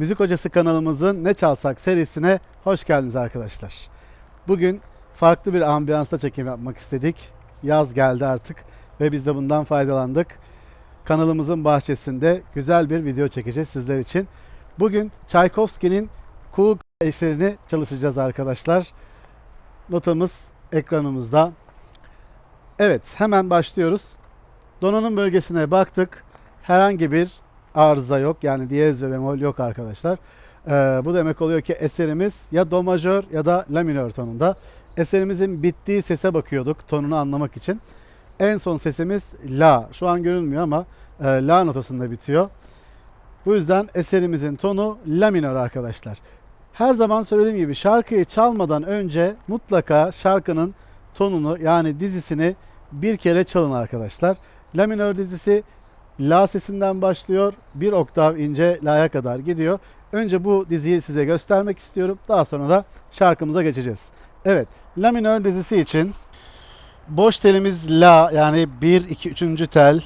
Müzik Hocası kanalımızın Ne Çalsak serisine hoş geldiniz arkadaşlar. Bugün farklı bir ambiyansta çekim yapmak istedik. Yaz geldi artık ve biz de bundan faydalandık. Kanalımızın bahçesinde güzel bir video çekeceğiz sizler için. Bugün Tchaikovsky'nin Cool eserini çalışacağız arkadaşlar. Notamız ekranımızda. Evet hemen başlıyoruz. Donanım bölgesine baktık. Herhangi bir arıza yok. Yani diyez ve bemol yok arkadaşlar. Ee, bu demek oluyor ki eserimiz ya do majör ya da la minör tonunda. Eserimizin bittiği sese bakıyorduk tonunu anlamak için. En son sesimiz la. Şu an görünmüyor ama e, la notasında bitiyor. Bu yüzden eserimizin tonu la minör arkadaşlar. Her zaman söylediğim gibi şarkıyı çalmadan önce mutlaka şarkının tonunu yani dizisini bir kere çalın arkadaşlar. La minör dizisi La sesinden başlıyor. Bir oktav ince La'ya kadar gidiyor. Önce bu diziyi size göstermek istiyorum. Daha sonra da şarkımıza geçeceğiz. Evet. La minör dizisi için boş telimiz La yani 1 2 3. tel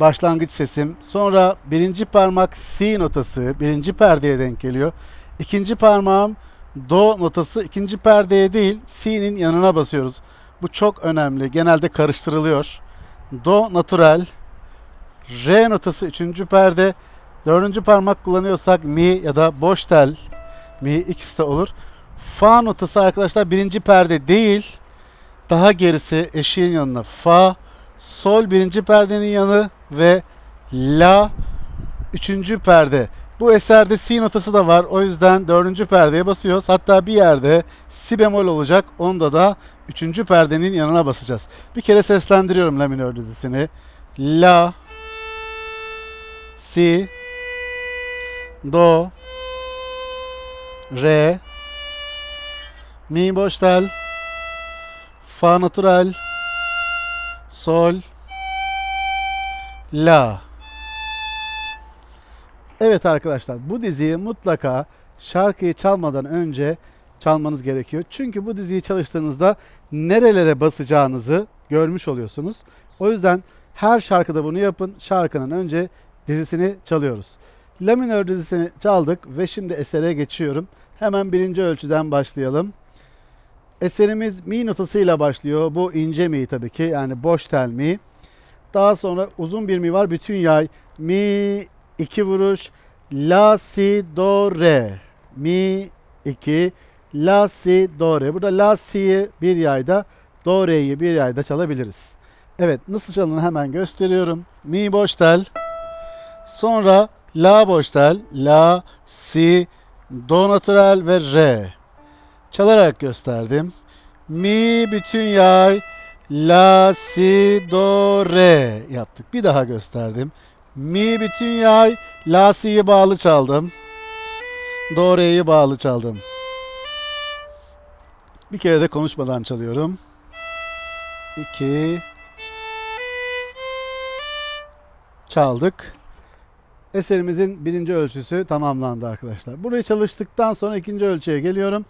başlangıç sesim. Sonra birinci parmak Si notası birinci perdeye denk geliyor. İkinci parmağım Do notası ikinci perdeye değil Si'nin yanına basıyoruz. Bu çok önemli. Genelde karıştırılıyor. Do natural. R notası üçüncü perde. Dördüncü parmak kullanıyorsak mi ya da boş tel mi ikisi de olur. Fa notası arkadaşlar birinci perde değil. Daha gerisi eşiğin yanına fa. Sol birinci perdenin yanı ve la üçüncü perde. Bu eserde si notası da var. O yüzden dördüncü perdeye basıyoruz. Hatta bir yerde si bemol olacak. Onda da üçüncü perdenin yanına basacağız. Bir kere seslendiriyorum la minör dizisini. La Si. Do. Re. Mi boş Fa natural. Sol. La. Evet arkadaşlar bu diziyi mutlaka şarkıyı çalmadan önce çalmanız gerekiyor. Çünkü bu diziyi çalıştığınızda nerelere basacağınızı görmüş oluyorsunuz. O yüzden her şarkıda bunu yapın. Şarkının önce dizisini çalıyoruz. La minör dizisini çaldık ve şimdi esere geçiyorum. Hemen birinci ölçüden başlayalım. Eserimiz mi notasıyla başlıyor. Bu ince mi tabii ki yani boş tel mi. Daha sonra uzun bir mi var. Bütün yay mi iki vuruş la si do re mi iki la si do re. Burada la si'yi bir yayda do re'yi bir yayda çalabiliriz. Evet nasıl çalınır hemen gösteriyorum. Mi boş tel. Sonra la boş la, si, do natural ve re. Çalarak gösterdim. Mi bütün yay, la, si, do, re yaptık. Bir daha gösterdim. Mi bütün yay, la, si'yi bağlı çaldım. Do, re'yi bağlı çaldım. Bir kere de konuşmadan çalıyorum. 2 çaldık. Eserimizin birinci ölçüsü tamamlandı arkadaşlar. Burayı çalıştıktan sonra ikinci ölçüye geliyorum.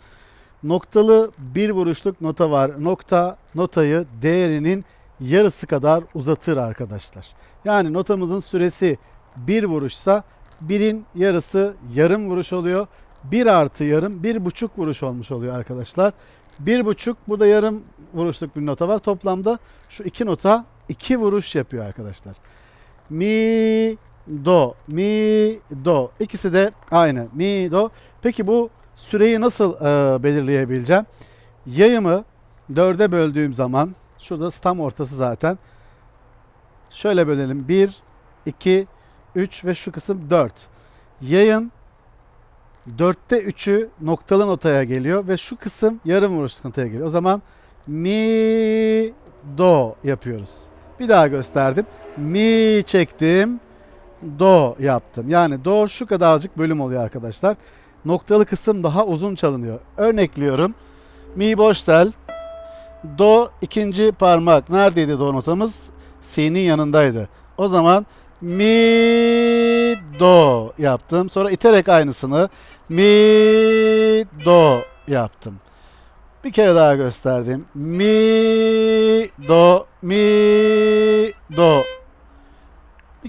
Noktalı bir vuruşluk nota var. Nokta notayı değerinin yarısı kadar uzatır arkadaşlar. Yani notamızın süresi bir vuruşsa birin yarısı yarım vuruş oluyor. Bir artı yarım bir buçuk vuruş olmuş oluyor arkadaşlar. Bir buçuk burada yarım vuruşluk bir nota var. Toplamda şu iki nota iki vuruş yapıyor arkadaşlar. Mi do, mi, do. İkisi de aynı. Mi, do. Peki bu süreyi nasıl e, belirleyebileceğim? Yayımı dörde böldüğüm zaman, şurada tam ortası zaten. Şöyle bölelim. 1, 2, 3 ve şu kısım 4. Yayın dörtte üçü noktalı notaya geliyor ve şu kısım yarım vuruşluk notaya geliyor. O zaman mi, do yapıyoruz. Bir daha gösterdim. Mi çektim do yaptım. Yani do şu kadarcık bölüm oluyor arkadaşlar. Noktalı kısım daha uzun çalınıyor. Örnekliyorum. Mi boş tel. Do ikinci parmak. Neredeydi do notamız? Si'nin yanındaydı. O zaman mi do yaptım. Sonra iterek aynısını mi do yaptım. Bir kere daha gösterdim. Mi do mi do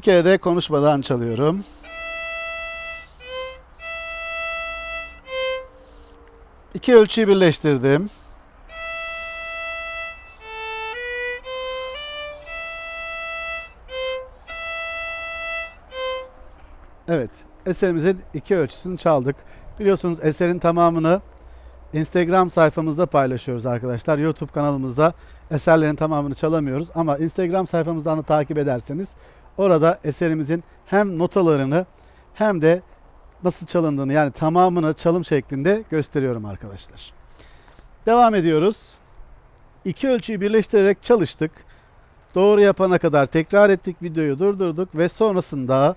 kere de konuşmadan çalıyorum. İki ölçüyü birleştirdim. Evet, eserimizin iki ölçüsünü çaldık. Biliyorsunuz eserin tamamını Instagram sayfamızda paylaşıyoruz arkadaşlar. YouTube kanalımızda eserlerin tamamını çalamıyoruz ama Instagram sayfamızdan da takip ederseniz orada eserimizin hem notalarını hem de nasıl çalındığını yani tamamını çalım şeklinde gösteriyorum arkadaşlar. Devam ediyoruz. İki ölçüyü birleştirerek çalıştık. Doğru yapana kadar tekrar ettik, videoyu durdurduk ve sonrasında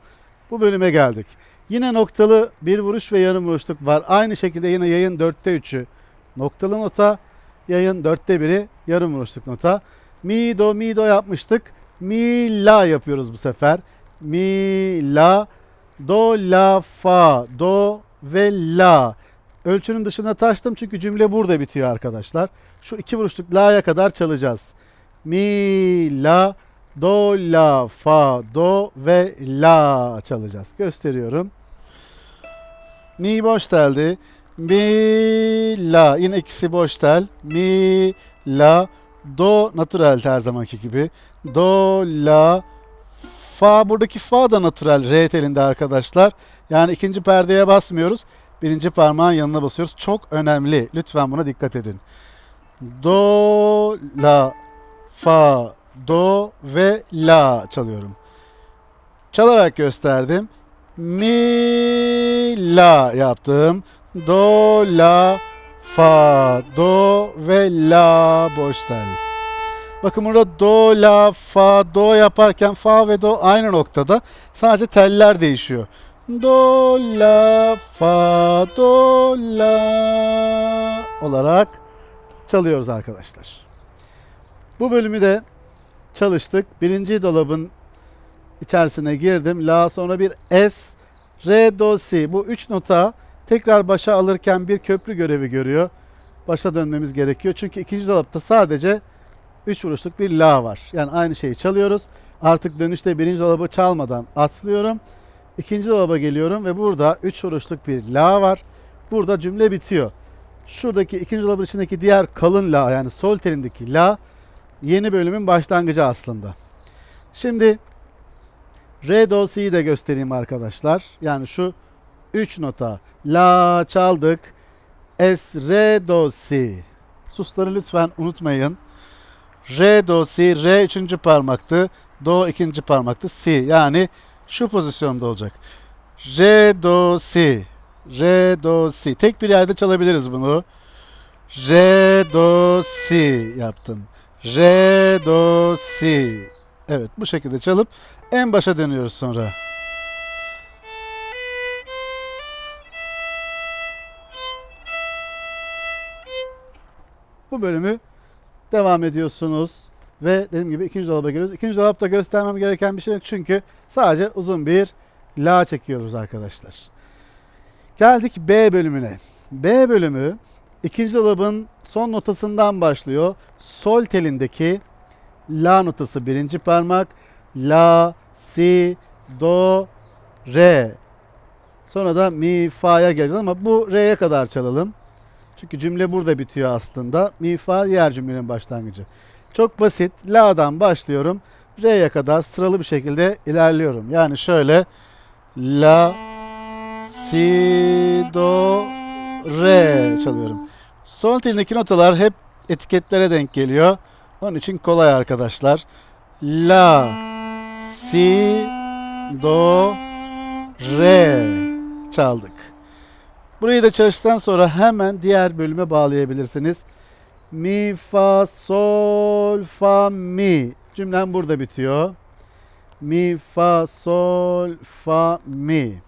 bu bölüme geldik. Yine noktalı bir vuruş ve yarım vuruşluk var. Aynı şekilde yine yayın 4'te 3'ü noktalı nota, yayın 4'te 1'i yarım vuruşluk nota. Mi do mi do yapmıştık. Mi la yapıyoruz bu sefer. Mi la do la fa do ve la. Ölçünün dışına taştım çünkü cümle burada bitiyor arkadaşlar. Şu iki vuruşluk la'ya kadar çalacağız. Mi la do la fa do ve la çalacağız. Gösteriyorum. Mi boş teldi. Mi la yine ikisi boş tel. Mi la do natural her zamanki gibi. Do la fa buradaki fa da natural re telinde arkadaşlar. Yani ikinci perdeye basmıyoruz. Birinci parmağın yanına basıyoruz. Çok önemli. Lütfen buna dikkat edin. Do la fa do ve la çalıyorum. Çalarak gösterdim. Mi la yaptım. Do la fa do ve la boş tel. Bakın burada do la fa do yaparken fa ve do aynı noktada. Sadece teller değişiyor. Do la fa do la olarak çalıyoruz arkadaşlar. Bu bölümü de çalıştık. Birinci dolabın içerisine girdim. La sonra bir S, Re, Do, Si. Bu üç nota tekrar başa alırken bir köprü görevi görüyor. Başa dönmemiz gerekiyor. Çünkü ikinci dolapta sadece üç vuruşluk bir La var. Yani aynı şeyi çalıyoruz. Artık dönüşte birinci dolabı çalmadan atlıyorum. İkinci dolaba geliyorum ve burada üç vuruşluk bir La var. Burada cümle bitiyor. Şuradaki ikinci dolabın içindeki diğer kalın La yani sol telindeki La yeni bölümün başlangıcı aslında. Şimdi Re do si'yi de göstereyim arkadaşlar. Yani şu 3 nota la çaldık. Es re do si. Susları lütfen unutmayın. Re do si re üçüncü parmaktı. Do ikinci parmaktı. Si yani şu pozisyonda olacak. Re do si. Re do si. Tek bir yerde çalabiliriz bunu. Re do si yaptım. Re do si. Evet bu şekilde çalıp en başa dönüyoruz sonra. Bu bölümü devam ediyorsunuz ve dediğim gibi ikinci dolaba giriyoruz. İkinci dolapta göstermem gereken bir şey yok çünkü sadece uzun bir la çekiyoruz arkadaşlar. Geldik B bölümüne. B bölümü ikinci dolabın son notasından başlıyor. Sol telindeki la notası birinci parmak. La, si, do, re. Sonra da mi, fa'ya geleceğiz ama bu re'ye kadar çalalım. Çünkü cümle burada bitiyor aslında. Mi, fa diğer cümlenin başlangıcı. Çok basit. La'dan başlıyorum. Re'ye kadar sıralı bir şekilde ilerliyorum. Yani şöyle La, si, do, re çalıyorum. Sol telindeki notalar hep etiketlere denk geliyor. Onun için kolay arkadaşlar. La, si, do, re çaldık. Burayı da çalıştıktan sonra hemen diğer bölüme bağlayabilirsiniz. Mi, fa, sol, fa, mi. Cümlem burada bitiyor. Mi, fa, sol, fa, mi.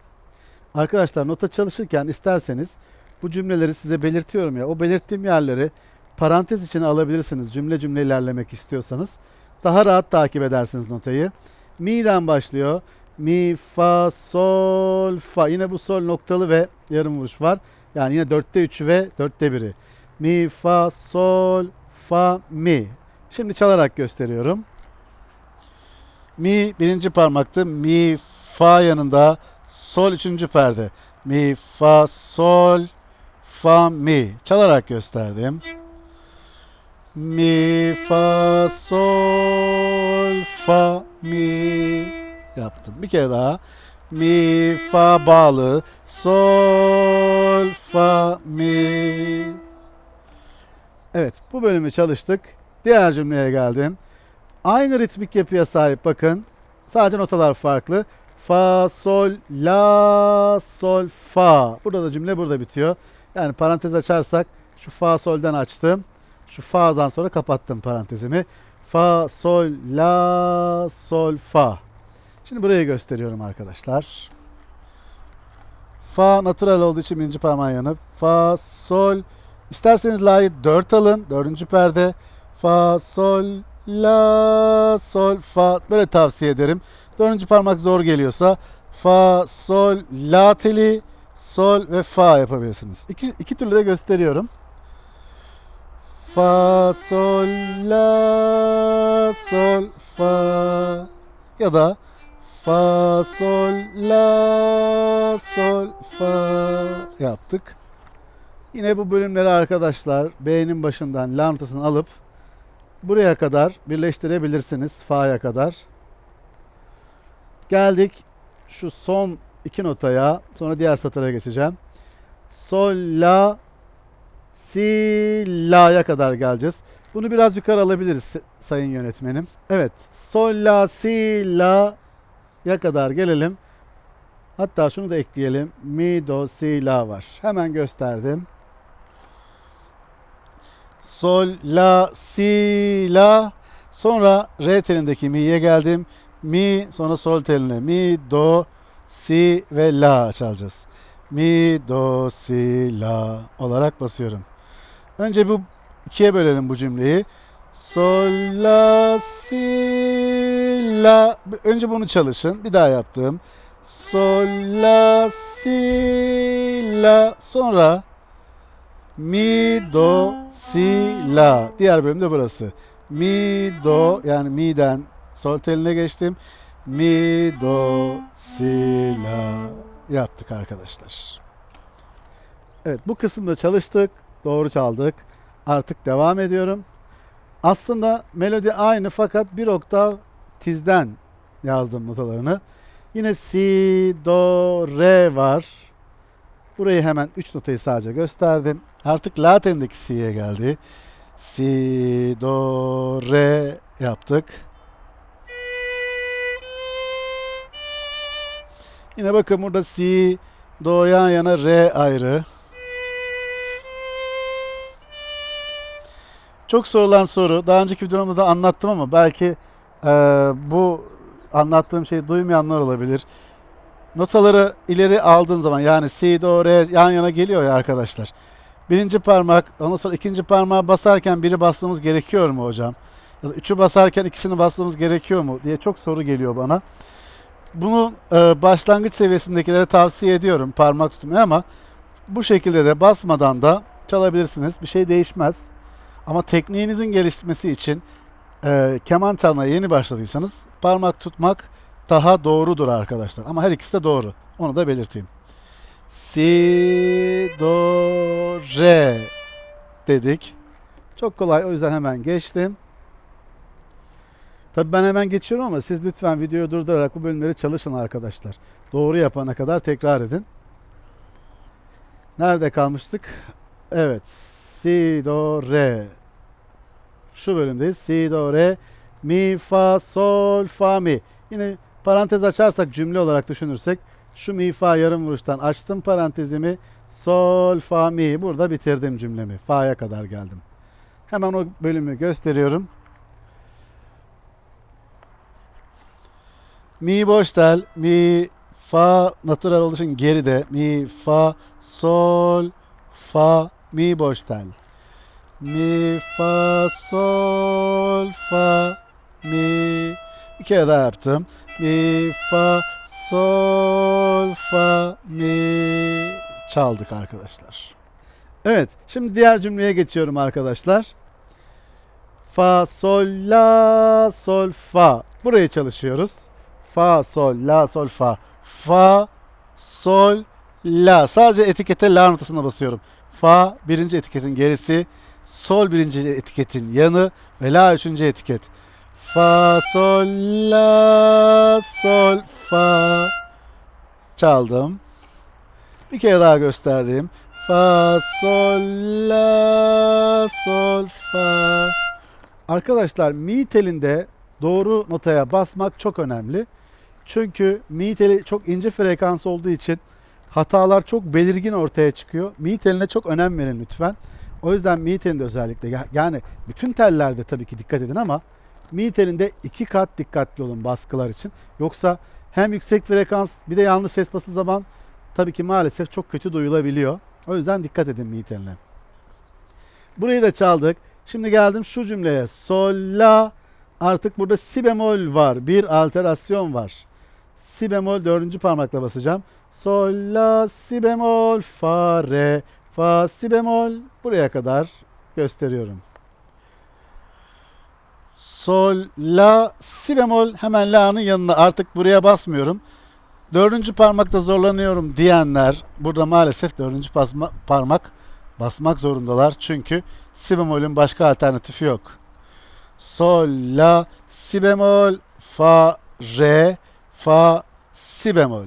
Arkadaşlar nota çalışırken isterseniz bu cümleleri size belirtiyorum ya. O belirttiğim yerleri parantez içine alabilirsiniz. Cümle cümle ilerlemek istiyorsanız. Daha rahat takip edersiniz notayı. Mi'den başlıyor. Mi, fa, sol, fa. Yine bu sol noktalı ve yarım vuruş var. Yani yine dörtte üçü ve dörtte biri. Mi, fa, sol, fa, mi. Şimdi çalarak gösteriyorum. Mi birinci parmaktı. Mi, fa yanında. Sol üçüncü perde. Mi, fa, sol, fa, mi. Çalarak gösterdim. Mi, fa, sol, fa, mi. Yaptım. Bir kere daha. Mi, fa bağlı. Sol, fa, mi. Evet, bu bölümü çalıştık. Diğer cümleye geldim. Aynı ritmik yapıya sahip bakın. Sadece notalar farklı. Fa, sol, la, sol, fa. Burada da cümle burada bitiyor. Yani parantez açarsak şu fa, solden açtım. Şu fa'dan sonra kapattım parantezimi. Fa, sol, la, sol, fa. Şimdi burayı gösteriyorum arkadaşlar. Fa natural olduğu için birinci parmağın yanı. Fa, sol. İsterseniz la'yı 4 alın. Dördüncü perde. Fa, sol, la, sol, fa. Böyle tavsiye ederim. Dördüncü parmak zor geliyorsa fa, sol, la teli, sol ve fa yapabilirsiniz. İki, iki türlü de gösteriyorum. Fa, sol, la, sol, fa. Ya da fa, sol, la, sol, fa yaptık. Yine bu bölümleri arkadaşlar B'nin başından la notasını alıp buraya kadar birleştirebilirsiniz. Fa'ya kadar. Geldik şu son iki notaya. Sonra diğer satıra geçeceğim. Sol, la, si, la'ya kadar geleceğiz. Bunu biraz yukarı alabiliriz sayın yönetmenim. Evet. Sol, la, si, la'ya kadar gelelim. Hatta şunu da ekleyelim. Mi, do, si, la var. Hemen gösterdim. Sol, la, si, la. Sonra re telindeki mi'ye geldim. Mi, sonra sol teline. Mi, do, si ve la çalacağız. Mi, do, si, la olarak basıyorum. Önce bu ikiye bölelim bu cümleyi. Sol, la, si, la. Önce bunu çalışın. Bir daha yaptım. Sol, la, si, la. Sonra mi, do, si, la. Diğer bölüm de burası. Mi, do yani mi'den sol teline geçtim. Mi, do, si, la yaptık arkadaşlar. Evet bu kısımda çalıştık. Doğru çaldık. Artık devam ediyorum. Aslında melodi aynı fakat bir oktav tizden yazdım notalarını. Yine si, do, re var. Burayı hemen 3 notayı sadece gösterdim. Artık la telindeki si'ye geldi. Si, do, re yaptık. Yine bakın burada si, do yan yana, re ayrı. Çok sorulan soru. Daha önceki videomda da anlattım ama belki e, bu anlattığım şeyi duymayanlar olabilir. Notaları ileri aldığım zaman yani si, do, re yan yana geliyor ya arkadaşlar. Birinci parmak, ondan sonra ikinci parmağı basarken biri basmamız gerekiyor mu hocam? Ya da üçü basarken ikisini basmamız gerekiyor mu diye çok soru geliyor bana. Bunu e, başlangıç seviyesindekilere tavsiye ediyorum parmak tutmayı ama bu şekilde de basmadan da çalabilirsiniz. Bir şey değişmez. Ama tekniğinizin gelişmesi için e, keman çalmaya yeni başladıysanız parmak tutmak daha doğrudur arkadaşlar. Ama her ikisi de doğru. Onu da belirteyim. Si, do, re dedik. Çok kolay o yüzden hemen geçtim. Tabii ben hemen geçiyorum ama siz lütfen videoyu durdurarak bu bölümleri çalışın arkadaşlar. Doğru yapana kadar tekrar edin. Nerede kalmıştık? Evet. Si, do, re. Şu bölümdeyiz. Si, do, re, mi, fa, sol, fa, mi. Yine parantez açarsak cümle olarak düşünürsek şu mi, fa yarım vuruştan açtım parantezimi. Sol, fa, mi. Burada bitirdim cümlemi. Fa'ya kadar geldim. Hemen o bölümü gösteriyorum. Mi boş tel, mi, fa natural olduğu için geride. Mi, fa, sol, fa, mi boş tel. Mi, fa, sol, fa, mi. Bir kere daha yaptım. Mi, fa, sol, fa, mi. Çaldık arkadaşlar. Evet, şimdi diğer cümleye geçiyorum arkadaşlar. Fa, sol, la, sol, fa. Burayı çalışıyoruz. Fa, sol, la, sol, fa. Fa, sol, la. Sadece etikete la notasına basıyorum. fa birinci etiketin gerisi, sol birinci etiketin yanı ve la üçüncü etiket. Fa, sol, la, sol, fa. Çaldım. Bir kere daha gösterdim. Fa, sol, la, sol, fa. Arkadaşlar mi telinde doğru notaya basmak çok önemli. Çünkü mi teli çok ince frekans olduğu için hatalar çok belirgin ortaya çıkıyor. Mi teline çok önem verin lütfen. O yüzden mi telinde özellikle ya- yani bütün tellerde tabii ki dikkat edin ama mi telinde iki kat dikkatli olun baskılar için. Yoksa hem yüksek frekans bir de yanlış ses bastığı zaman tabii ki maalesef çok kötü duyulabiliyor. O yüzden dikkat edin mi. Burayı da çaldık. Şimdi geldim şu cümleye. Sol, la. Artık burada si bemol var. Bir alterasyon var. Si bemol dördüncü parmakla basacağım. Sol, la, si bemol, fa, re, fa, si bemol. Buraya kadar gösteriyorum. Sol, la, si bemol hemen la'nın yanına artık buraya basmıyorum. Dördüncü parmakta zorlanıyorum diyenler burada maalesef dördüncü basma, parmak basmak zorundalar. Çünkü si bemolün başka alternatifi yok. Sol, la, si bemol, fa, re, fa, si bemol.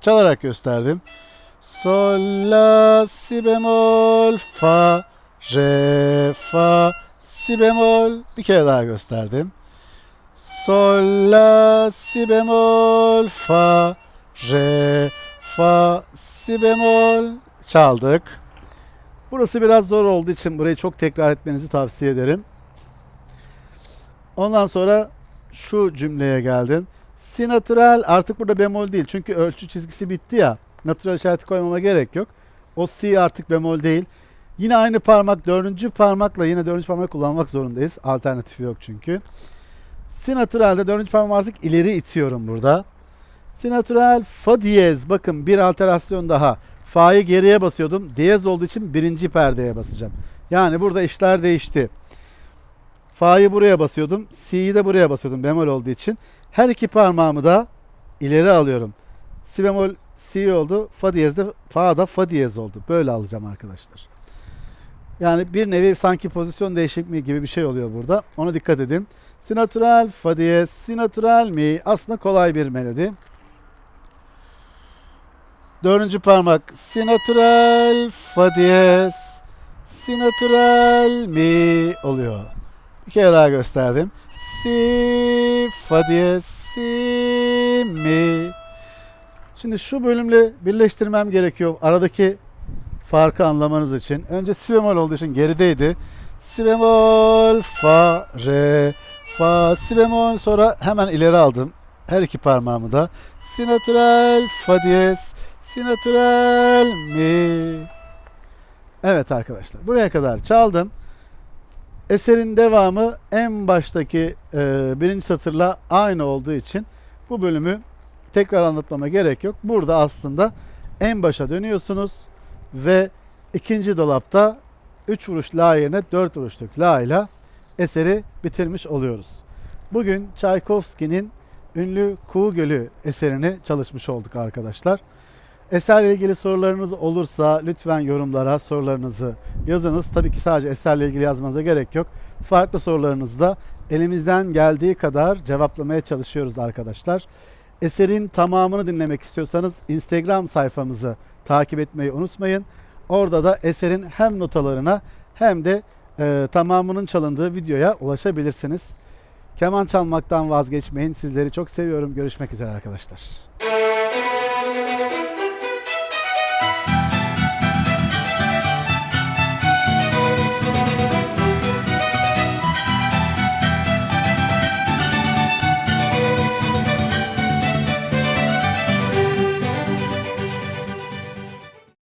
Çalarak gösterdim. Sol, la, si bemol, fa, re, fa, si bemol. Bir kere daha gösterdim. Sol, la, si bemol, fa, re, fa, si bemol. Çaldık. Burası biraz zor olduğu için burayı çok tekrar etmenizi tavsiye ederim. Ondan sonra şu cümleye geldim. Si natural artık burada bemol değil. Çünkü ölçü çizgisi bitti ya. Natural işareti koymama gerek yok. O si artık bemol değil. Yine aynı parmak dördüncü parmakla yine dördüncü parmak kullanmak zorundayız. Alternatifi yok çünkü. Si naturalde dördüncü parmağı artık ileri itiyorum burada. Si natural fa diyez. Bakın bir alterasyon daha. Fa'yı geriye basıyordum. Diyez olduğu için birinci perdeye basacağım. Yani burada işler değişti. Fa'yı buraya basıyordum. Si'yi de buraya basıyordum bemol olduğu için. Her iki parmağımı da ileri alıyorum. Si bemol Si oldu. Fa diyez de Fa da Fa diyez oldu. Böyle alacağım arkadaşlar. Yani bir nevi sanki pozisyon değişikliği gibi bir şey oluyor burada. Ona dikkat edin. Si natural, fa diyez, si natural mi? Aslında kolay bir melodi. Dördüncü parmak si natural, fa diyez, si natural mi oluyor. Bir kere daha gösterdim. Si, fa diyez, si, mi. Şimdi şu bölümle birleştirmem gerekiyor. Aradaki farkı anlamanız için. Önce si bemol olduğu için gerideydi. Si bemol, fa, re, fa, si bemol sonra hemen ileri aldım. Her iki parmağımı da. Si natural, fa diyez, si natural, mi. Evet arkadaşlar buraya kadar çaldım. Eserin devamı en baştaki e, birinci satırla aynı olduğu için bu bölümü tekrar anlatmama gerek yok. Burada aslında en başa dönüyorsunuz ve ikinci dolapta 3 vuruş la yerine 4 vuruşluk la ile eseri bitirmiş oluyoruz. Bugün Çaykovski'nin ünlü Kuğu Gölü eserini çalışmış olduk arkadaşlar. Eserle ilgili sorularınız olursa lütfen yorumlara sorularınızı yazınız. Tabii ki sadece eserle ilgili yazmanıza gerek yok. Farklı sorularınızı da elimizden geldiği kadar cevaplamaya çalışıyoruz arkadaşlar. Eserin tamamını dinlemek istiyorsanız Instagram sayfamızı takip etmeyi unutmayın. Orada da eserin hem notalarına hem de e, tamamının çalındığı videoya ulaşabilirsiniz. Keman çalmaktan vazgeçmeyin. Sizleri çok seviyorum. Görüşmek üzere arkadaşlar.